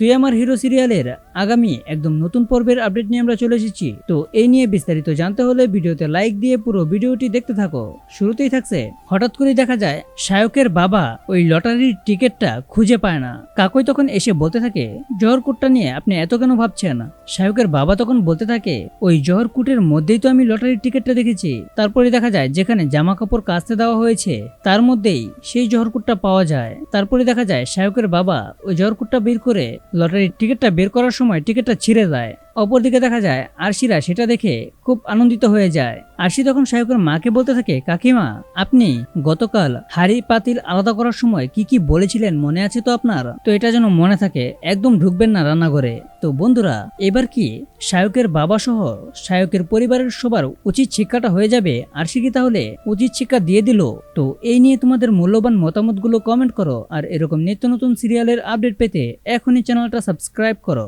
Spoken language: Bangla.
তুই আমার হিরো সিরিয়ালের আগামী একদম নতুন পর্বের আপডেট নিয়ে আমরা চলে এসেছি। তো এই নিয়ে বিস্তারিত জানতে হলে ভিডিওতে লাইক দিয়ে পুরো ভিডিওটি দেখতে থাকো। শুরুতেই থাকছে, হঠাৎ করে দেখা যায়, শায়কের বাবা ওই লটারির টিকিটটা খুঁজে পায় না। কাকুই তখন এসে বলতে থাকে, জহর কোটটা নিয়ে আপনি এত কেন ভাবছেন? শায়কের বাবা তখন বলতে থাকে, ওই জহর কুটের মধ্যেই তো আমি লটারির টিকিটটা দেখেছি। তারপরে দেখা যায়, যেখানে জামা কাপড় কাচতে দেওয়া হয়েছে, তার মধ্যেই সেই জহরকুটটা পাওয়া যায়। তারপরে দেখা যায়, শায়কের বাবা ওই জহরকুটটা বের করে লটারির টিকিটটা বের করার সময় টিকিটটা ছিঁড়ে যায়। অপরদিকে দেখা যায় আরশিরা সেটা দেখে খুব আনন্দিত হয়ে যায়। আরশি তখন শায়কের মাকে বলতে থাকে, কাকিমা, আপনি গতকাল হাড়ি পাতিল আলাদা করার সময় কি কি বলেছিলেন মনে আছে তো আপনার? তো এটা যেন মনে থাকে, একদম ঢুকবেন না রান্নাঘরে। তো বন্ধুরা, এবার কি শায়কের বাবা সহ শায়কের পরিবারের সবার উচিত শিক্ষাটা হয়ে যাবে? আরশি কি তাহলে উচিত শিক্ষা দিয়ে দিল? তো এই নিয়ে তোমাদের মূল্যবান মতামতগুলো কমেন্ট করো, আর এরকম নিত্য নতুন সিরিয়ালের আপডেট পেতে এখনই চ্যানেলটা সাবস্ক্রাইব করো।